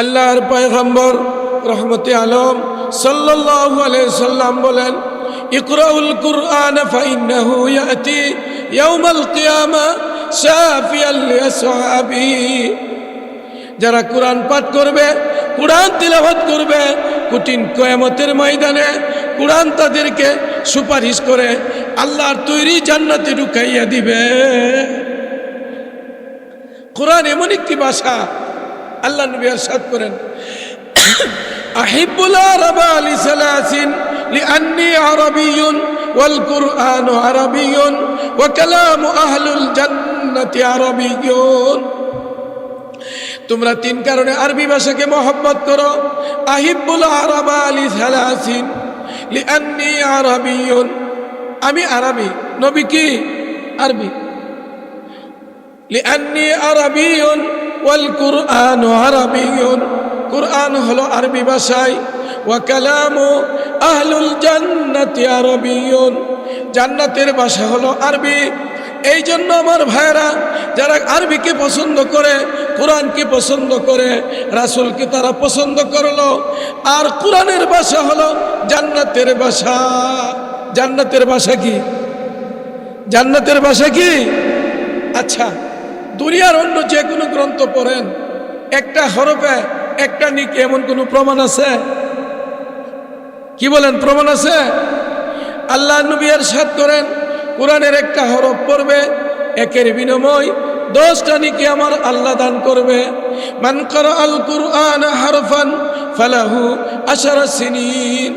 আল্লাহর পয়গম্বর রহমতে আলম সাল্লাল্লাহু আলাইহি সাল্লাম বলেন, ইকরাউল কুরআন ফাইন্নাহু ইয়াতি ইয়াউমাল কিয়ামা শাফিয়াল লিআসহাবি যারা কোরআন পাঠ করবে, কোরআন তিলাওয়াত করবে, কঠিন কয়ামতের ময়দানে কোরআন তাদেরকে সুপারিশ করে আল্লাহর তৈরি জান্নাতে ঢুকাইয়া দিবে। কোরআন এমন একটি ভাষা আল্লাহ নবী আরশাদ করেন সালাসিন লিআন্নি আরাবিয়ুন ওয়াল কুরআন আরাবিয়ুন ওয়া কালামু আহলুল জান্নাতি আরাবিয়ুন। তোমরা তিন কারণে আরবি ভাষাকে মহব্বত করো, আহিবুল আরবা লি সালাসিন লিআন্নি আরাবিয়ুন। আমি আরবি, নবী কি? আরবি। লিআন্নি ওয়াল কুরআন আরাবিয়ুন। কুরআন হলো আরবি ভাষায়। ওয়া কালামু আহলুল জান্নাতি আরাবিয়ুন। জান্নাতের ভাষা হলো আরবি। এই জন্য আমার ভাইরা যারা আরবিকে পছন্দ করে, কোরআনকে পছন্দ করে, রাসুলকে তারা পছন্দ করল। আর কোরআনের ভাষা হলো জান্নাতের ভাষা। জান্নাতের ভাষা কি? জান্নাতের ভাষা কি? আচ্ছা দুনিয়ার অন্য যে কোনো গ্রন্থ পড়েন, একটা হরফে, একটা নিক এমন কোনো প্রমাণ আছে? কি বলেন, প্রমাণ আছে? আল্লাহ নবী সাত করেন, কোরআনের একটা হরফ পড়বে, একের বিনিময় দশটা নিকে আমার আল্লাহ দান করবে। মান কর আল কুরআন হারফান ফালাহু আশারা সিনিন।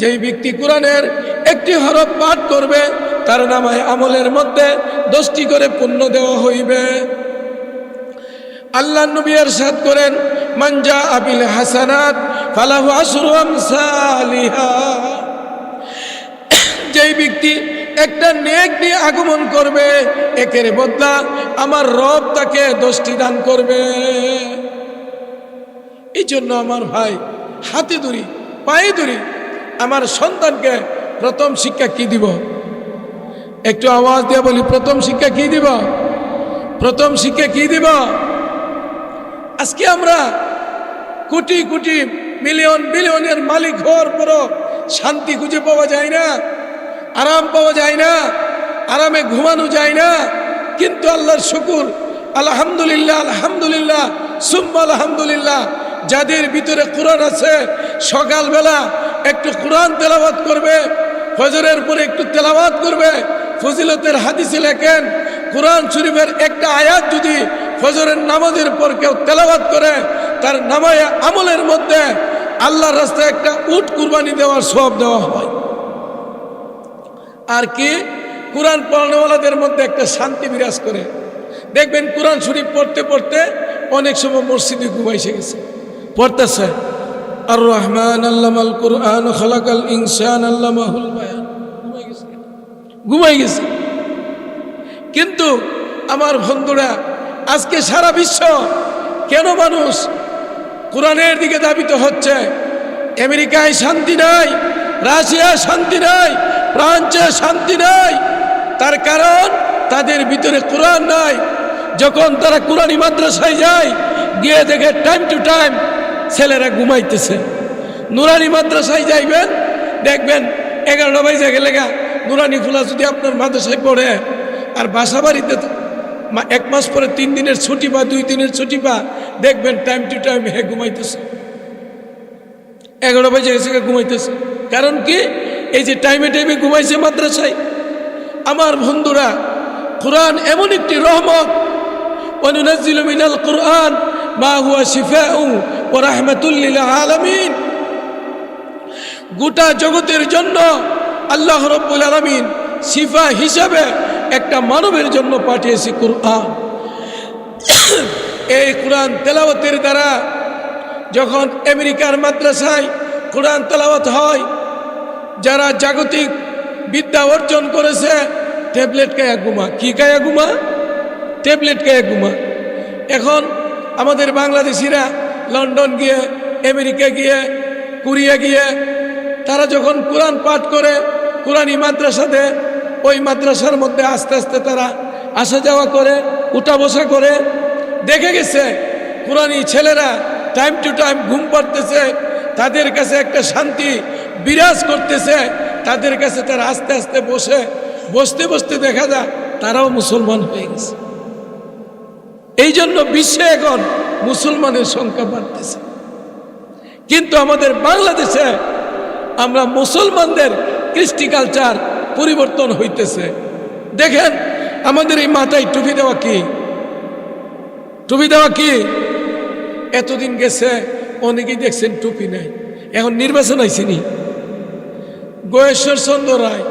যেই ব্যক্তি কোরআনের একটি হরফ পাঠ করবে তার নামায় আমলের মধ্যে দশটি করে পুণ্য দেওয়া হইবে। আল্লাহ নবী সাদ করেন মানজা আবিল হাসানাত ফালাহু আশরু আমসালিহা। যেই ব্যক্তি একটা নেক নিয়ে আগমন করবে, একের বদলা আমার রব তাকে দশটি দান করবে। এই জন্য আমার ভাই হাতে ধরি পায়ে ধরি আমার সন্তানকে প্রথম শিক্ষা কি দিব? একটু আওয়াজ দিয়ে বলি, প্রথম শিক্ষা কি দিব? প্রথম শিক্ষা কি দিব? আজকে আমরা কোটি কোটি মিলিয়ন বিলিয়নের মালিক হওয়ার পরও শান্তি খুঁজে পাওয়া যায় না, আরাম পাওয়া যায় না, আরামে ঘুমানো যায় না। কিন্তু আল্লাহর শুকুর, আলহামদুলিল্লাহ আলহামদুলিল্লাহ, সুম্মা আলহামদুলিল্লাহ, যাদের ভিতরে কোরআন আছে, সকালবেলা একটু কোরআন তেলাবাত করবে, ফজরের পরে একটু তেলাবাত করবে ফজিলতের হাদিসে লেখেন, কোরআন শরীফের একটা আয়াত যদি ফজরের নামাজের পর কেউ তেলাবাত করে, তার নামায় আমলের মধ্যে আল্লাহর রাস্তায় একটা উট কুরবানি দেওয়ার সব দেওয়া হয়। আর কি? কোরআন পড়ানোওয়ালাদের মধ্যে একটা শান্তি বিরাজ করে। দেখবেন কোরআন শরীফ পড়তে পড়তে অনেক সময় মসজিদে ঘুমাইসে গেছে। পড়তেছে, আর রহমান আল্লামাল কোরআন, খালাকাল ইনসান আল্লামাহুল বায়ান। ঘুমাই গেছে কিন্তু আমার বন্ধুরা, আজকে সারা বিশ্ব কেন মানুষ কোরআনের দিকে দাবিত হচ্ছে? আমেরিকায় শান্তি নাই, রাশিয়ায় শান্তি নাই, ফ্রান্সে শান্তি নাই। তার কারণ তাদের ভিতরে কোরআন নাই। যখন তারা কোরআনী মাদ্রাসায় যায়, গিয়ে দেখে টাইম টু টাইম ছেলেরা ঘুমাইতেছে। নুরানি মাদ্রাসায় যাইবেন, দেখবেন এগারোটা বাজে গেলে গা। নুরানি ফুলা যদি আপনার মাদ্রাসায় পড়ে, আর বাসা বাড়িতে এক মাস পরে তিন দিনের ছুটি বা দুই দিনের ছুটি বা দেখবেন টাইম টু টাইম হে ঘুমাইতেছে। এগারো বাজে এসে ঘুমাইতেছে। কারণ কি? এই যে টাইমে টাইমে ঘুমাইছে মাদ্রাসায়। আমার বন্ধুরা, কোরআন এমন একটি রহমত। মিনাল কোরআন, মা হুয়া শিফাউ ও রাহমাতুল্লিল আলামিন। গোটা জগতের জন্য আল্লাহ রব্বুল আলমিন শিফা হিসাবে একটা মানবের জন্য পাঠিয়েছি কোরআন। এই কোরআন তেলাওয়াতের দ্বারা যখন আমেরিকার মাদ্রাসায় কোরআন তেলাওয়াত হয়, যারা জাগতিক বিদ্যা অর্জন করেছে, ট্যাবলেট কায়া ঘুমা। কি কায়া ঘুমা? ট্যাবলেট কায়া ঘুমা। এখন আমাদের বাংলাদেশিরা লন্ডন গিয়ে, আমেরিকা গিয়ে, কোরিয়া গিয়ে তারা যখন কোরআন পাঠ করে কোরআনই মাদ্রাসাতে ওই মাদ্রাসার মধ্যে আস্তে আস্তে তারা আসা যাওয়া করে, উঠা বসা করে। দেখে গেছে কোরআনই ছেলেরা টাইম টু টাইম ঘুম পড়তেছে, তাদের কাছে একটা শান্তি বিরাজ করতেছে, তাদের কাছে তারা আস্তে আস্তে বসে, বসতে বসতে দেখা যায়, তারাও মুসলমান হয়ে গেছে। এই জন্য বিশ্বে এখন মুসলমানের সংখ্যা বাড়তেছে। কিন্তু আমাদের বাংলাদেশে আমরা মুসলমানদের কৃষ্টি কালচার পরিবর্তন হইতেছে। দেখেন, আমাদের এই মাথায় টুপি দেওয়া কি? টুপি দেওয়া কি? এতদিন গেছে, অনেকেই দেখছেন টুপি নাই। এখন নির্বাচন আইসিনি। গয়েশ্বর চন্দ্র রায়,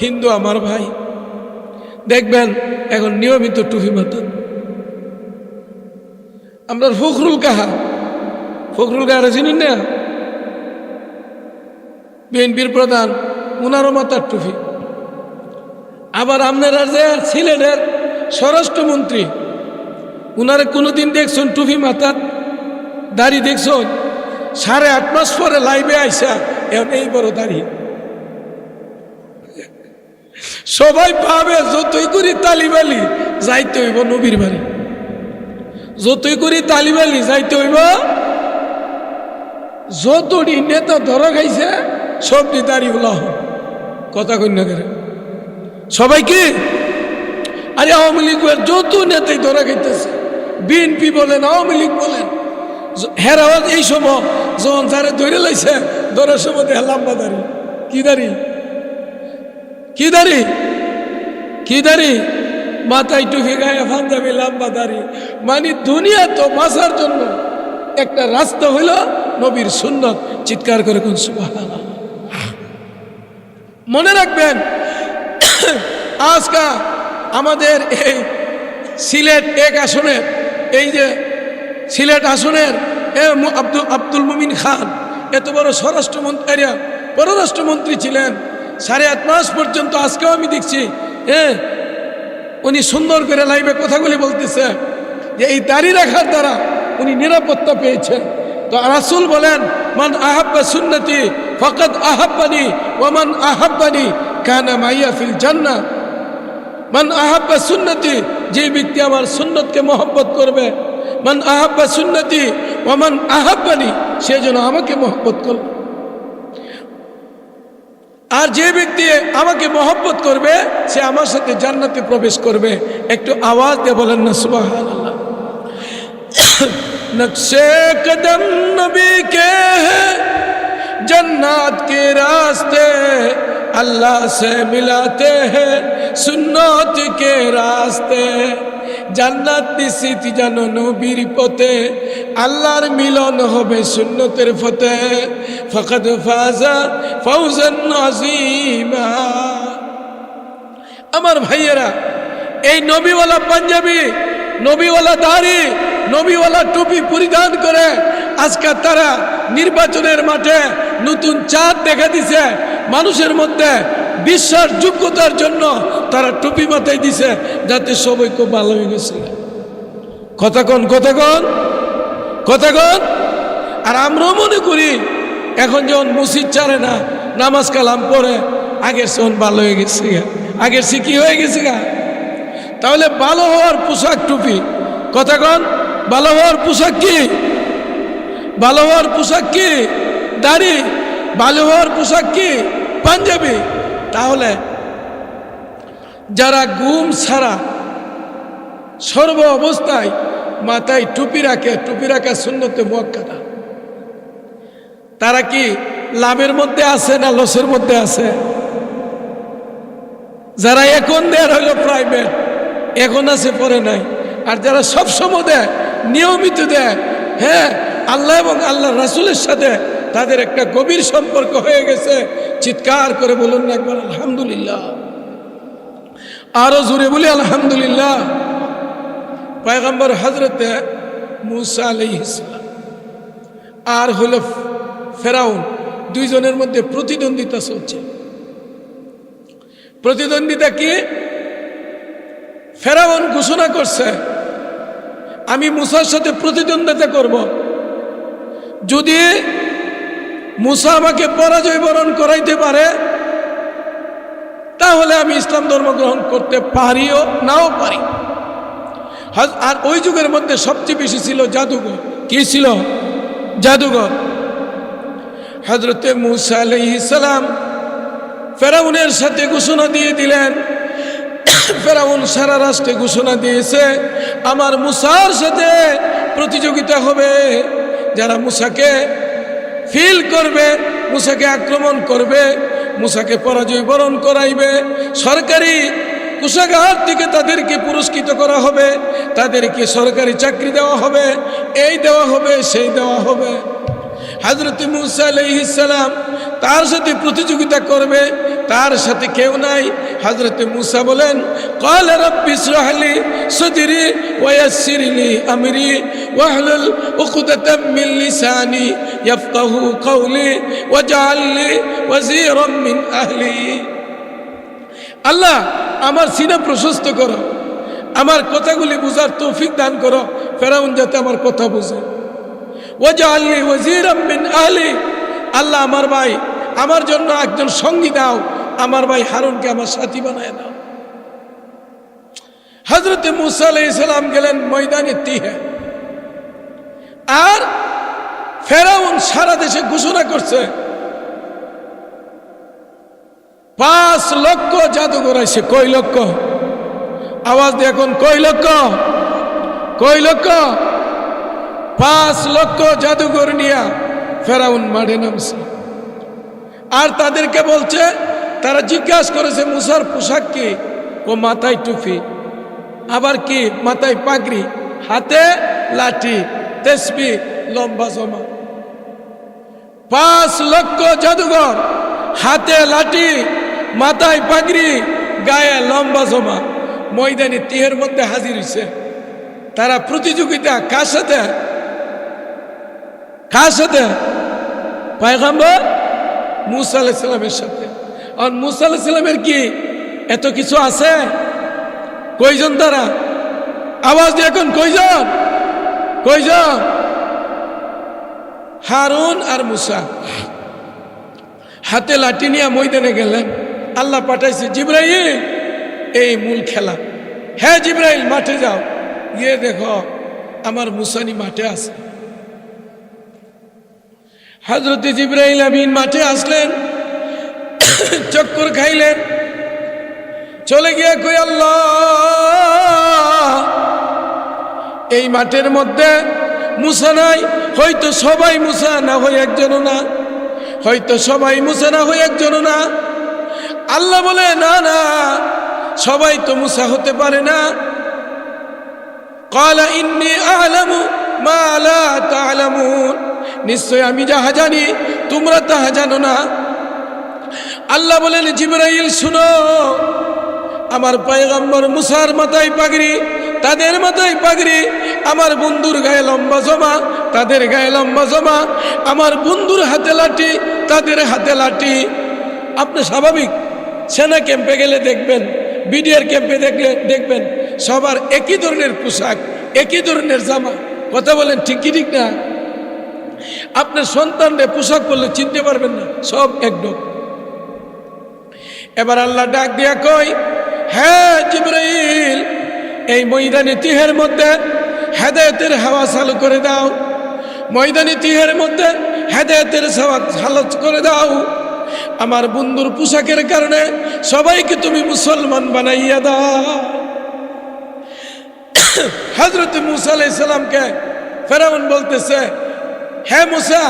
হিন্দু আমার ভাই। দেখবেন, এখন নিয়মিত টুপি মাতান আমরা ফখরুল কাহা? ফখরুল কাহারা চিনেন না? বিএনপির প্রধান, উনারও মাতার টুপি আবার আপনারা যে সিলেটের স্বরাষ্ট্রমন্ত্রী, উনারে কোনোদিন দেখছেন টুপি মাথার দাড়ি দেখছেন? সাড়ে আট মাস পরে লাইভে আইসা, এখন এই বড় দাড়ি। সবাই পাবে যতই করি তালিবালি যাইতে হইব নবীর বাড়ি। যতই করি তালিবালি যাইতে হইব যতটি নেতা ধরা খাইছে সবটি দাড়ি বলা কথা কন্যা করে সবাই কি? আরে আওয়ামী লীগের যত নেতাই ধরা খাইতেছে বিএনপি বলেন আওয়ামী লীগ বলেন হেরাও এই সময়, যখন যারা ধরে লাইছে, ধরার সময় দেখা লম্বা দাড়ি। কি দাঁড়ি? কি দাড়ি? কি দাড়ি? মাথায় টুপি গায়ে পাঞ্জাবি, লাম্বা দাড়ি। মানে দুনিয়া তো বাঁচার জন্য একটা রাস্তা হইল নবীর সুন্নত। চিৎকার করে কোন সুবহানাল্লাহ। মনে রাখবেন, আজকা আমাদের এই সিলেট এক আসনের, এই যে সিলেট আসনের আব্দুল আব্দুল মুমিন খান, এত বড় স্বরাষ্ট্রমন্ত্রী পররাষ্ট্রমন্ত্রী ছিলেন। সাড়ে আট মাস পর্যন্ত আজকেও আমি দেখছি হ্যাঁ উনি সুন্দর করে লাইভে কথাগুলি বলতেছে, যে এই দাড়ি রাখার দ্বারা উনি নিরাপত্তা পেয়েছেন। তো রাসুল বলেন, মান আহাব্বা সুন্নতি ফকত আহাব্বানি ওমান আহাব্বানি কানা মাইয়া ফিল জান্নাত মান আহাব্বা সুন্নতি, যে ব্যক্তি আমার সুন্নতকে মহব্বত করবে। মান আহাব্বা সুন্নতি ওমান আহাব্বানি, সে যেন আমাকে মহব্বত করবে। আর যে ব্যক্তি আমাকে মহব্বত করবে, সে আমার সাথে জান্নাতে প্রবেশ করবে। একটু আওয়াজ দিয়ে বলেন না, সুবহানাল্লাহ। नक्शे कदम नबी के हैं जन्नत के रास्ते अल्लाह से मिलाते हैं सुन्नत के रास्ते জান্নাত নিশ্চিত জানো নবীর পথে আল্লাহর মিলন হবে সুন্নতের ফতে ফকত ফাজা ফৌজান আজিমা আমার ভাইয়েরা এই নবীওয়ালা পাঞ্জাবি নবীওয়ালা দাড়ি নবীওয়ালা টুপি পরিধান করে আজকে তারা নির্বাচনের মাঠে নতুন চাঁদ দেখা দিছে। মানুষের মধ্যে বিশ্বাস, যোগ্যতার জন্য তারা টুপি মাথায় দিছে যাতে সবাই খুব ভালো হয়ে গেছে। কথাকন কথাকন কথাকন আর আমরাও মনে করি এখন যখন মসজিদ চারে না, নামাজ কালাম পড়ে, আগের সন ভালো হয়ে গেছে। আগের সে কি হয়ে গেছে গা? তাহলে ভালো হওয়ার পোশাক, টুপি। কথাকন ভালো হওয়ার পোশাক কি? ভালো হওয়ার পোশাক কি? দাড়ি? ভালো হওয়ার পোশাক কি? পাঞ্জাবি? তাহলে যারা গুম ছাড়া সর্ব অবস্থায় মাথায় টুপি রাখে, টুপি রাখা শূন্যতে মোয়াক্কাদা। তারা কি লাভের মধ্যে আছে না লসের মধ্যে আছে? যারা এখন দেয় হইল প্রাইভেট এখন আছে পরে নাই। আর যারা সবসময় দেয় নিয়মিত দেয়। হ্যাঁ আল্লাহ এবং আল্লাহ রাসুলের সাথে তাদের একটা গভীর সম্পর্ক হয়ে গেছে। চিৎকার করে বলুন না একবার, আলহামদুলিল্লাহ। আরও জোরে বলি, আলহামদুলিল্লাহ। পয়গম্বর হজরতে মুসা আলাইহিসসালাম আর হল ফেরাউন, দুইজনের মধ্যে প্রতিদ্বন্দ্বিতা চলছে। প্রতিদ্বন্দ্বিতা কি? ফেরাউন ঘোষণা করছে আমি মুসার সাথে প্রতিদ্বন্দ্বিতা করব। যদি মুসা আমাকে পরাজয় বরণ করাইতে পারে, তাহলে আমি ইসলাম ধর্ম গ্রহণ করতে পারিও নাও পারি। আর ওই যুগের মধ্যে সবচেয়ে বেশি ছিল জাদুঘর। কি ছিল? জাদুঘর। হজরতে মুসা আলাইহিসালাম ফেরাউনের সাথে ঘোষণা দিয়ে দিলেন ফেরাউন সারা রাষ্ট্রে ঘোষণা দিয়েছে, আমার মুসার সাথে প্রতিযোগিতা হবে। যারা মুসাকে ফিল করবে, মুসাকে আক্রমণ করবে, মুসাকে পরাজয় বরণ করাইবে, সরকারি কুষাগার থেকে তাদেরকে পুরস্কৃত করা হবে, তাদেরকে সরকারি চাকরি দেওয়া হবে, এই দেওয়া হবে, সেই দেওয়া হবে। হাজরত মুসা আলাইহিসালাম তার সাথে প্রতিযোগিতা করবে তার সাথে কেউ নাই। হজরত মুসা বলেন কল রব্বি সহলি সুদরি ওয়াসিরলি আমরি ওয়াহলুল উকদাতাম মিন লিসানি ইয়াফকাহু কওলি ওয়াজআল লি ওয়াজিরাম মিন আহলি। আল্লাহ, আমার সিনা প্রশস্ত করো। আমার কথাগুলি বুঝার তৌফিক দান করো। ফেরাউন যাতে আমার কথা বুঝে। ওয়াজা আল্লি ওয়াজির আহলি। আল্লাহ, আমার ভাই, আমার জন্য একজন সঙ্গী দাও। আমার ভাই হারুনকে আমার সাথী বানায় দাও। হজরতে মুসা আলাইসালাম গেলেন ময়দানে তিহে। আর ফেরাউন সারা দেশে ঘোষণা করছে, পাঁচ লক্ষ জাদুঘর আছে। কয় লক্ষ? আওয়াজ দিয়ে এখন, কয় লক্ষ? কয় লক্ষ? পাঁচ লক্ষ জাদুঘর নিয়ে ফেরাউন মাঠে নামছে। আর তাদেরকে বলছে তারা জিজ্ঞাসা করেছে, মুসার পোশাক কি? ও মাথায় টুপি। আবার কি, মাথায় পাগড়ি? হাতে লাঠি। তেসবি লম্বা জমা। পাঁচ লক্ষ জাদুঘর, হাতে লাঠি, মাথায় পাগড়ি, গায়ে লম্বা জমা। ময়দানি তিহের মধ্যে হাজির হয়েছে তারা প্রতিযোগিতা কার সাথে? কার সাথে? পায়গাম্বর মুসা আলাইসালামের সাথে। আর মুসা আলাইসালামের কি এত কিছু আছে? কইজন তারা? আওয়াজ দিয়ে এখন কইজন কয়জন? হারুন আর মুসা। হাতে লাঠি নিয়ে ময়দানে গেলেন। আল্লাহ পাঠাইছে, জিব্রাইল, এই মূল খেলা। হ্যাঁ জিব্রাইল, মাঠে যাও। গিয়ে দেখো, আমার মুসানি মাঠে আছে। হজরত জিব্রাইল আমিন মাঠে আসলেন। চক্কর খাইলেন। চলে গিয়ে কই, আল্লাহ, এই মাঠের মধ্যে মুসা নাই। হয়তো সবাই মুসা না হয়ে একজনও না। হয়তো সবাই মুসা না হয়ে একজন না। আল্লাহ বলে, না না, সবাই তো মুসা হতে পারে না। কলা ইন্নি আলামু মালা তা তালামুন। নিশ্চয় আমি যাহা জানি, তোমরা তাহা জানো না। আল্লাহ বলেন, জিব্রাইল, শুনো। আমার পয়গম্বর মুসার মাথায় পাগড়ি, তাদের মাথায় পাগড়ি। আমার বন্ধুর গায়ে লম্বা জমা, তাদের গায়ে লম্বা জমা। আমার বন্ধুর হাতে লাঠি, তাদের হাতে লাঠি। আপনি স্বাভাবিক? সেনা ক্যাম্পে গেলে দেখবেন, বিডিআর ক্যাম্পে দেখলে দেখবেন, সবার একই ধরনের পোশাক, একই ধরনের জামা। কথা বলেন, ঠিক কি ঠিক না? আপনার সন্তানরে পোশাক পরলে চিনতে পারবেন না, সব একদম। এবার আল্লাহ ডাক দিয়া কই হ্যাঁ জিব্রাইল, এই ময়দানি তিহের মধ্যে হেদায়তের হাওয়া চালু করে দাও। ময়দানি তিহের মধ্যে হেদায়তের চালু করে দাও। আমার বন্ধুর পোশাকের কারণে সবাইকে তুমি মুসলমান বানাইয়া দাও। হজরত মুসা আলাইসালামকে ফেরাউন বলতেছে হ্যাঁ মুসা,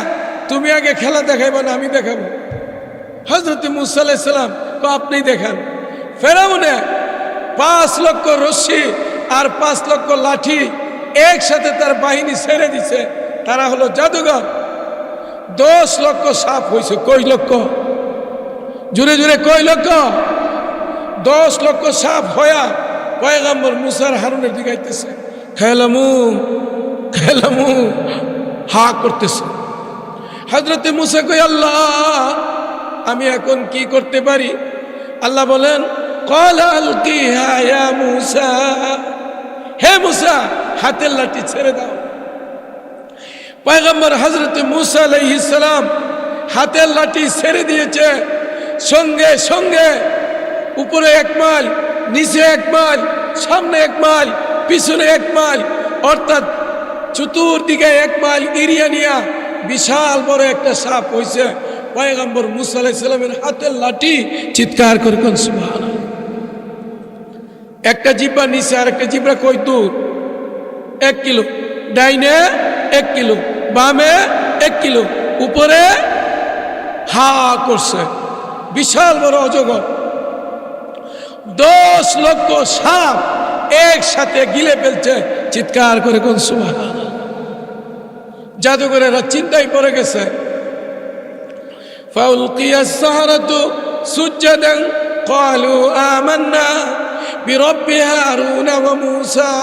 তুমি আগে খেলা দেখাইবা না আমি দেখাবো। হজরত মুসা আলাইসালাম আপনি দেখেন। ফেরাউনে পাঁচ লক্ষ রশ্মি আর পাঁচ লক্ষ লাঠি একসাথে তার বাহিনী ছেড়ে দিছে। তারা হলো জাদুঘর। দশ লক্ষ সাপ হয়েছে। কই লক্ষ? জুড়ে জুড়ে কই লক্ষ? দশ লক্ষ সাপ হয়া পয়গাম্বর মুসার হারুনের দিকে খেলামু খেলামু। হা করতেছে। হজরতে মুসা কই আল্লাহ, আমি এখন কি করতে পারি? আল্লাহ বলেন হে মুসা, হাতের লাঠি ছেড়ে দাও। পয়গম্বর হজরত মুসা আলাইহিসালাম হাতের লাঠি ছেড়ে দিয়েছে। সঙ্গে সঙ্গে উপরে এক মাইল, নিচে এক মাইল, সামনে এক মাইল, পিছনে এক মাইল, অর্থাৎ চতুর্দিকে এক মাইল এরিয়া নিয়া বিশাল বড় একটা সাপ হয়েছে পয়গম্বর মুসা আলাইসাল্লামের হাতের লাঠি চিৎকার করে সুবহানাল্লাহ। একটা জিব্বা নিচে আর একটা জিব্বা কই দূর এক কিলো। ডাইনে এক কিলো। বামে এক কিলো। উপরে হা করছে। বিশাল বড় অজগর। দশ লক্ষ সাপ একসাথে গিলে ফেলছে, চিৎকার করে কোন সুবাহ জাদুঘরেরা চিন্তায় পড়ে গেছে। فألقي السحرة سجدا قالوا آمنا برب هارون وموسى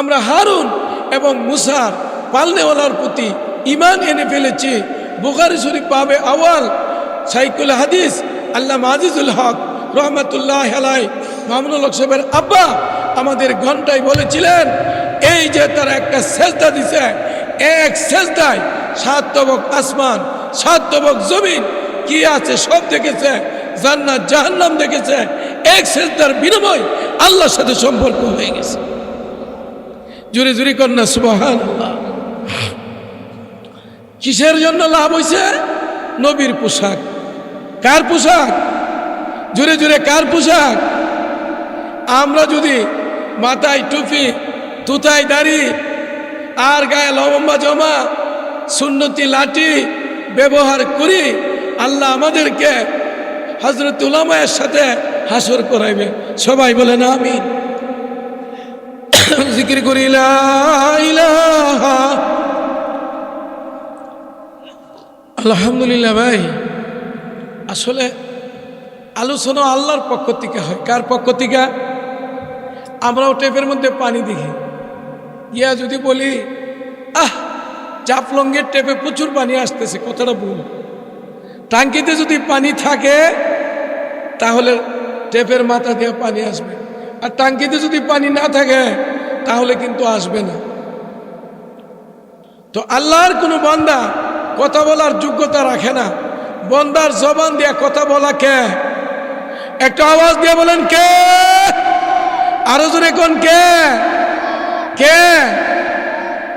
আমরা হারুন এবং মুসার পালনেওয়ালার প্রতি ইমান এনে ফেলেছি বুখারি শরীফ পাবে আওয়াল সাইকুল হাদিস আল্লাহ আজিজুল হক রহমতুল্লাহ আলাই মামুনুল হক সাহেবের আব্বা আমাদের ঘন্টায় বলেছিলেন এই যে তারা একটা সেজদা দিছে এক সেজদায় সাত তবক আসমান সাত তবক জমিন, কি আছে সব দেখেছে, জান্নাত, জাহান্নাম দেখেছে। এক সেজদার বিনিময় আল্লাহর সাথে সম্পর্ক হয়ে গেছে। জুরি জুরি কন্যা সুবাহান কিসের জন্য লাভ হয়েছে নবীর পোশাক। কার পোশাক? জুড়ে জুড়ে কার পোশাক? আমরা যদি মাথায় টুপি, তুতায় দাড়ি আর গায়ে লম্বা জমা, সুন্নতি লাঠি ব্যবহার করি, আল্লাহ আমাদেরকে হজরত উলামায়ের সাথে হাসর করাইবে। সবাই বলে না আমি জিকির করি আলহামদুলিল্লাহ ভাই। আসলে আলোচনা আল্লাহর পক্ষ থেকে হয়। কার পক্ষ থেকে? আমরাও টেপের মধ্যে পানি দেখি। ইয়া যদি বলি, আহ চাপলঙ্গের টেপে প্রচুর পানি আসতেছে, কথাটা ভুল। টাঙ্কিতে যদি পানি থাকে, তাহলে টেপের মাথা দিয়ে পানি আসবে। আর টাঙ্কিতে যদি পানি না থাকে, তাহলে কিন্তু আসবে না। তো আল্লাহর কোনো বান্দা কথা বলার যোগ্যতা রাখে না। বন্দার জবান দিয়ে কথা বলা কে? একটা আওয়াজ দিয়ে বলেন, কে? আরও জোরে কোন কে? কে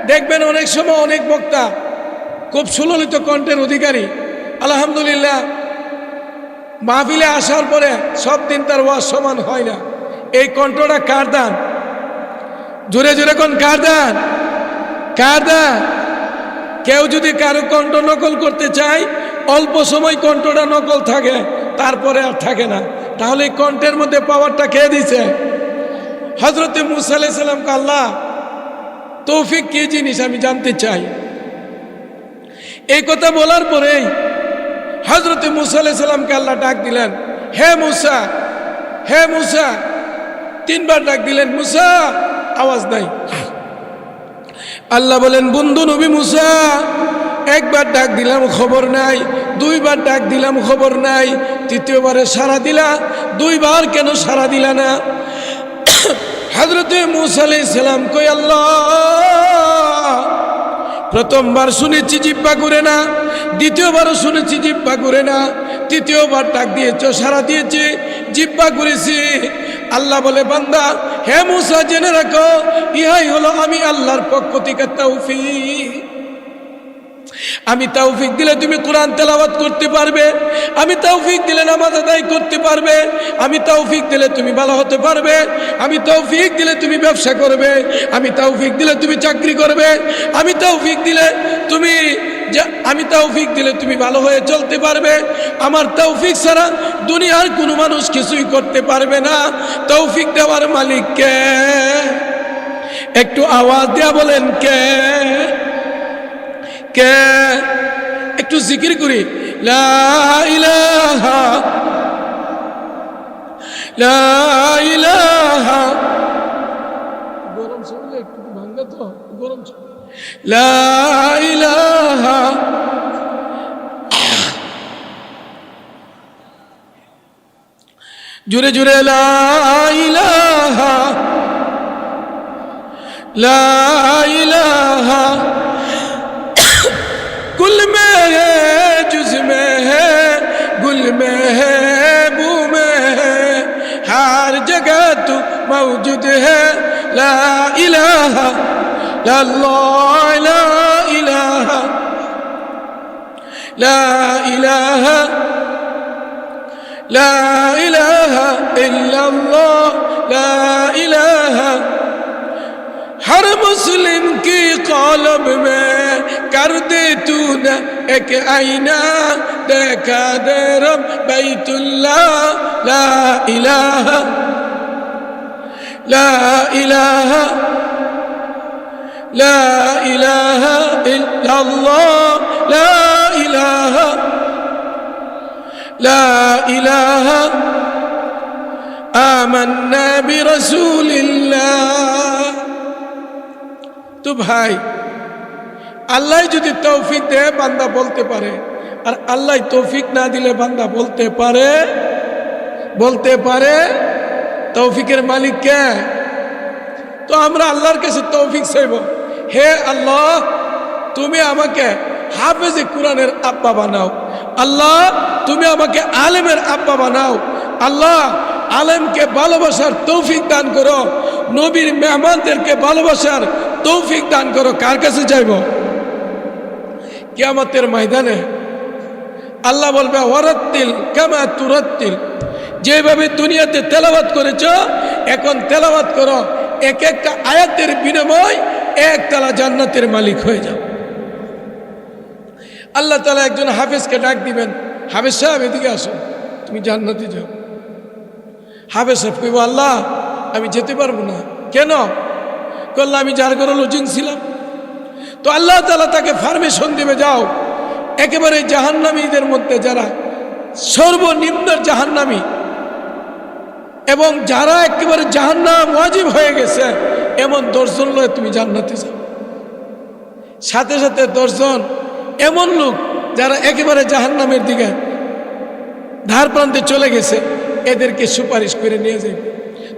দেখবেন অনেক সময় অনেক বক্তা খুব সুললিত কণ্ঠের অধিকারী। আলহামদুলিল্লাহ, মাহফিলে আসার পরে সব দিন তার ওয়াজ সমান হয় না। এই কণ্ঠটা কার দান? জোরে জোরে কোন কার দান? কার দান? কেউ যদি কারও কণ্ঠ নকল করতে চায়, অল্প সময় কণ্ঠটা নকল থাকে, তারপরে আর থাকে না। তাহলে কণ্ঠের মধ্যে পাওয়ারটা খেয়ে দিছে? হজরতে মুসা আলাইসাল্লামকে আল্লাহ তৌফিক কি জিনিস আমি জানতে চাই? এই কথা বলার পরেই হজরতে মুসা আল্লাহ ডাক দিলেন, হে মুসা হে মুসা। তিনবার ডাক দিলেন, মুসা, আওয়াজ নাই। আল্লাহ বলেন, বন্ধু নবী মুসা, একবার ডাক দিলাম, খবর নাই। দুইবার ডাক দিলাম, খবর নাই। তৃতীয়বারে সারা দিলা। দুইবার কেন সারা দিলা না? হজরতে মুসা সালাম কই, আল্লাহ, প্রথমবার শুনেছি জিব্বা করে না, দ্বিতীয়বারও শুনেছি জিব্বা করে না, তৃতীয়বার ডাক দিয়েছ সারা দিয়েছে, জিব্বা করেছি আল্লাহ বলে, বান্দা, হে মুসা, জেনে রাখো, ইহাই হলো আমি আল্লাহর পক্ষ থেকে তৌফিক। আমি তৌফিক দিলে তুমি কোরআন তেলাওয়াত করতে পারবে। আমি তৌফিক দিলে নামাজ আদায় করতে পারবে। আমি তৌফিক দিলে তুমি ভালো হতে পারবে। আমি তৌফিক দিলে তুমি ব্যবসা করবে। আমি তৌফিক দিলে তুমি চাকরি করবে। আমি তৌফিক দিলে তুমি যা- আমি তৌফিক দিলে তুমি ভালো হয়ে চলতে পারবে। আমার তৌফিক ছাড়া দুনিয়ার কোনো মানুষ কিছুই করতে পারবে না। তৌফিক দেওয়ার মালিককে একটু আওয়াজ দেওয়া বলেন কে? কে? একটু জিকির করি। গরম শরীরে একটু ভাঙ্গা তো? গরম জুড়ে জুড়ে লা ইলাহা। قل ما جز ما قل ما مو وما حار جقات موجودها لا إله لا الله لا إله لا إله لا إله إلا الله لا إله. ہر مسلم کی قلب میں کر دے تو نہ ایک آئینہ دیکھا دے رب بیت اللہ لا الہ لا الہ لا الہ الا اللہ لا الہ لا الہ آمنا برسول اللہ তো ভাই, আল্লাহ যদি তৌফিক দেয়, বান্দা বলতে পারে। আর আল্লাহ তৌফিক না দিলে বান্দা বলতে পারে বলতে পারে, তৌফিকের মালিক কে? তো আমরা আল্লাহর কাছে তৌফিক চাইব। হে আল্লাহ, তুমি আমাকে হাফেজে কোরআনের আব্বা বানাও। আল্লাহ, তুমি আমাকে আলেমের আব্বা বানাও। আল্লাহ, আলেমকে ভালোবাসার তৌফিক দান করো। নবীর মেহমানদেরকে ভালোবাসার তৌফিক দান করো, কার কাছে যাইব? কিয়ামতের ময়দানে আল্লাহ বলবে ওরাত্তিল কেমা তুরাত্তিল। যেভাবে দুনিয়াতে তেলাবাত করেছ, এখন তেলাবাত করো, এক একটা আয়াতের বিনিময় এক তালা জান্নাতের মালিক হয়ে যাও। আল্লাহ তালা একজন হাফেজকে ডাক দিবেন, হাফেজ সাহেব, এদিকে আসো, তুমি জান্নাতে যাও। হাফেজ সাহেব কইব, আল্লাহ, আমি যেতে পারব না। কেন? করলে আমি যার ঘরে লজিং ছিলাম। তো আল্লাহ তালা তাকে পারমিশন দিবে, যাও। একেবারে জাহান্নামীদের মধ্যে যারা সর্বনিম্ন জাহান্নামী এবং যারা একেবারে জাহান্নাম ওয়াজিব হয়ে গেছে, এমন দর্শন লয়ে তুমি জান্নাতে যাও। সাথে সাথে দর্শন এমন লোক যারা একেবারে জাহান্নামের দিকে ধার প্রান্তে চলে গেছে, এদেরকে সুপারিশ করে নিয়ে যাবে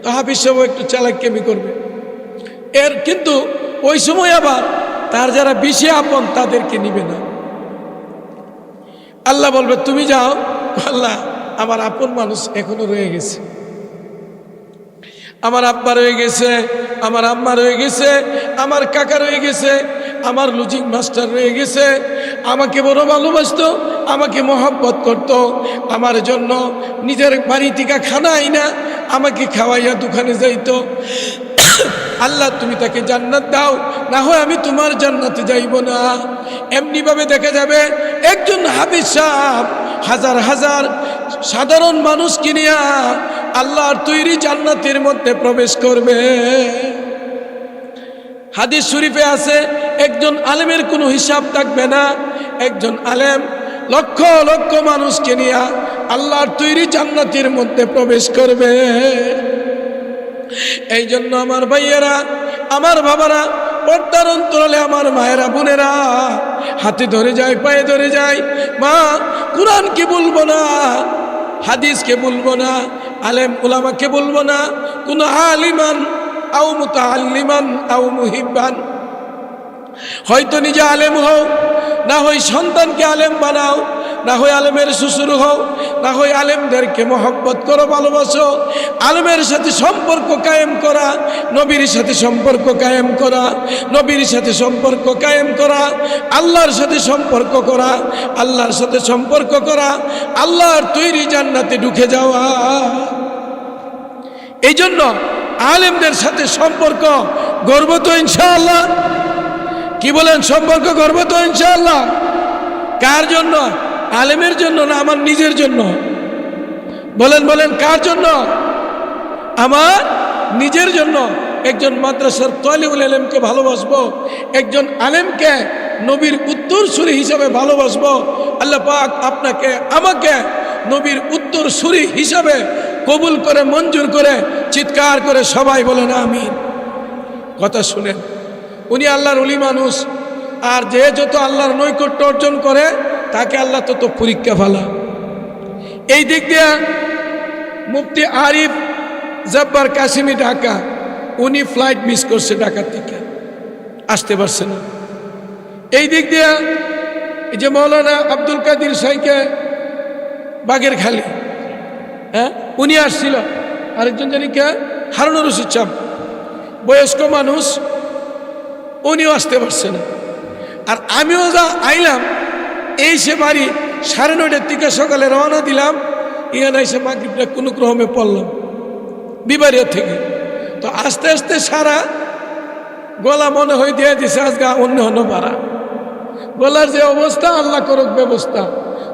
তো হাফিজ সাহেব একটু চালাক্যমি করবে। এর কিন্তু ওই সময় আবার তার যারা বেশি আপন তাদেরকে নিবে না। আল্লাহ বলবে, তুমি যাও। আল্লাহ, আমার আপন মানুষ এখনও রয়ে গেছে। আমার আব্বা রয়ে গেছে, আমার আম্মা রয়ে গেছে, আমার কাকা রয়ে গেছে, আমার লুজিং মাস্টার রয়ে গেছে। আমাকে বড় ভালোবাসতো, আমাকে মহব্বত করত। আমার জন্য নিজের বাড়ি থেকে খানাই না আমাকে খাওয়াইয়া দোকানে যাইতো। আল্লাহ, তুমি তাকে জান্নাত দাও, না হয় আমি তোমার জান্নাতে যাইব না। এমনিভাবে দেখা যাবে, একজন হাফিজ সাহ হাজার হাজার সাধারণ মানুষ কিনিয়া আল্লাহর তৈরি জান্নাতের মধ্যে প্রবেশ করবে। হাদিস শরীফে আছে, একজন আলেমের কোনো হিসাব থাকবে না। একজন আলেম লক্ষ লক্ষ মানুষকে নিয়ে আল্লাহর তৈরি জান্নাতের মধ্যে প্রবেশ করবে। এই জন্য আমার ভাইয়েরা, আমার বাবারা পর্দার অন্তরালে আমার মায়েরা, বোনেরা, হাতে ধরে যায়, পায়ে ধরে যায়, মা, কোরআনকে বলব না, হাদিসকে বলব না, আলেম উলামাকে বলব না, কোনো আলিমান, আও মুতাআল্লিমান, আও মুহিব্বান। হয়তো নিজে আলেম হও, না হয় সন্তানকে আলেম বানাও না হয় আলেমের শ্বশুর হও, না হয় আলেমদেরকে মহব্বত করো, ভালোবাসো। আলেমের সাথে সম্পর্ক কায়েম করা, নবীর সাথে সম্পর্ক কায়েম করা, নবীর সাথে সম্পর্ক কায়েম করা, আল্লাহর সাথে সম্পর্ক করা, আল্লাহর সাথে সম্পর্ক করা, আল্লাহর তৈরি জান্নাতে ঢুকে যাওয়া। এই জন্য আলেমদের সাথে সম্পর্ক গর্ব তো ইনশাআল্লাহ। কি বলেন, সম্পর্ক গর্ব তো ইনশাআল্লাহ। কার জন্য? আলেমের জন্য না, আমার নিজের জন্য? বলেন বলেন, কার জন্য? আমার নিজের জন্য। একজন মাদ্রাসার তলিউল আলেমকে ভালোবাসবো, একজন আলেমকে নবীর উত্তর উত্তরসূরি হিসাবে ভালোবাসবো। আল্লাহ পাক আপনাকে, আমাকে নবীর উত্তর উত্তরসূরি হিসাবে কবুল করে, মঞ্জুর করে, চিৎকার করে সবাই বলেন আমি কথা শুনেন, উনি আল্লাহর উলি মানুষ, আর যে যত আল্লাহর নৈকট্য অর্জন করে তাকে আল্লাহ তত পরীক্ষা ফেলা এই দিক দিয়ে মুফতি আরিফ জব্বার কাশিমি ঢাকা, উনি ফ্লাইট মিস করছে ঢাকার থেকে আসতে পারছে না। এই দিক দিয়ে এই যে মৌলানা আব্দুল কাদির সাইকে বাগের খালি হ্যাঁ? উনি আসছিল। আরেকজন জানি কে? হারুনুর রশিদ চাপ বয়স্ক মানুষ, উনিও আসতে পারছে না। আর আমিও যা আইলাম এই সে বাড়ি সাড়ে নয়টার থেকে সকালে রওনা দিলাম। ইয়ান এসে মাগরিবটা কোনো ক্রমে পড়লাম, বিবারিয়া থেকে। তো আস্তে আস্তে সারা গলা মনে হয় দিয়ে দিছে আজকে অন্য অন্য পারা গলার যে অবস্থা, আল্লাহ করুক ব্যবস্থা।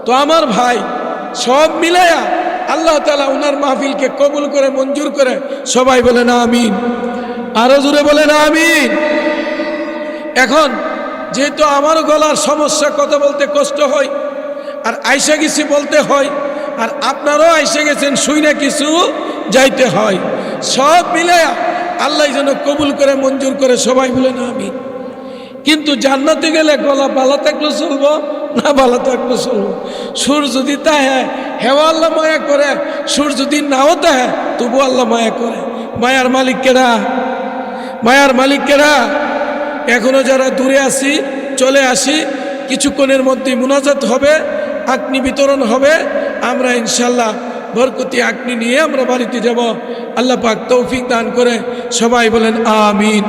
তো আমার ভাই সব মিলায়া আল্লাহ তালা ওনার মাহফিলকে কবুল করে, মঞ্জুর করে সবাই বলে না আমিন। আরও জুড়ে বলে না আমিন। এখন যেহেতু আমার গলার সমস্যা, কথা বলতে কষ্ট হয়, আর আইসা গেছি বলতে হয়, আর আপনারাও আইসে গেছেন, শুই না কিছু, যাইতে হয়। সব মিলে আল্লাহ যেন কবুল করে, মঞ্জুর করে, সবাই বলে না আমি কিন্তু জান্নাতে গেলে গলা ভালো থাকলে চলবো, না ভালো থাকলে চলবো? সুর যদি তাহে হেওয়া আল্লাহ মায়া করে, সুর যদি নাও তাহে তবু আল্লাহ মায়া করে। মায়ার মালিক কেরা মায়ার মালিক কেরা এখনও যারা দূরে আসি চলে আসি, কিছুক্ষণের মধ্যে মুনাজাত হবে, আগ্নি বিতরণ হবে, আমরা ইনশাল্লাহ বরকতি আগ্নি নিয়ে আমরা বাড়িতে যাব। আল্লাহ পাক তৌফিক দান করে সবাই বলেন, আমিন।